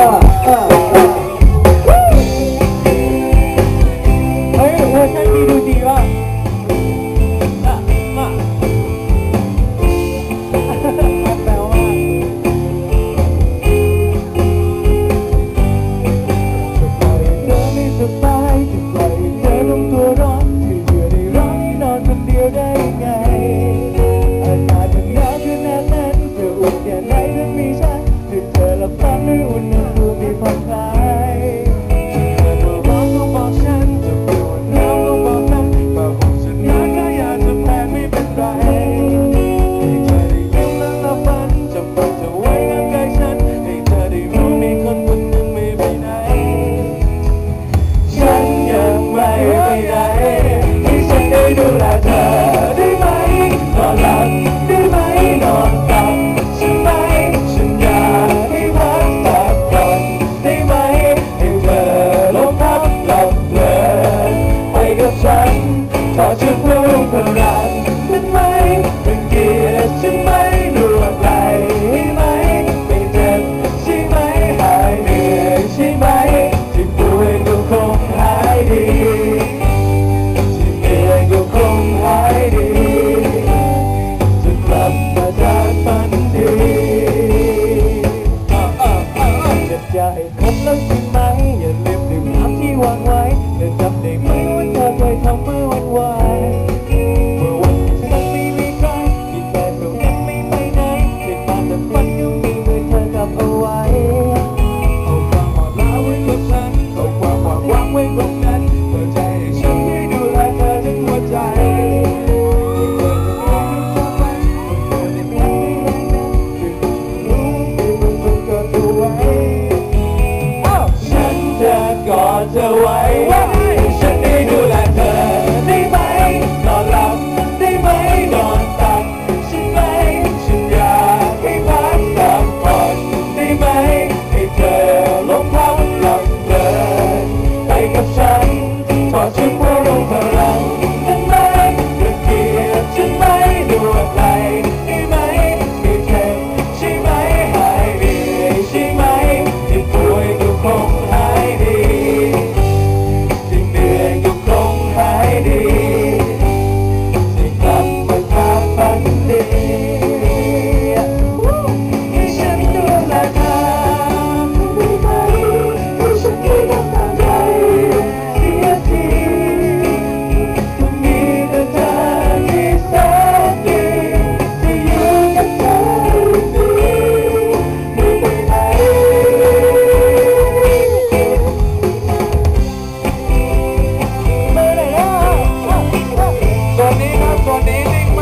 เอุ่นแว่รักนั้นไหมเป็นเกียรติใช่ไหมดูอะไรให้ไหมไม่เจ็บใช่ไหมหายเหนื่อยใช่ไหมที่ป่วยก็คงหายดีที่เหนื่อยก็คงหายดีจะกลับมาจากฝันดีเจ็บใจพบแล้วใช่ไหมอย่าลืมดื่มน้ำที่วางไว้ meaning.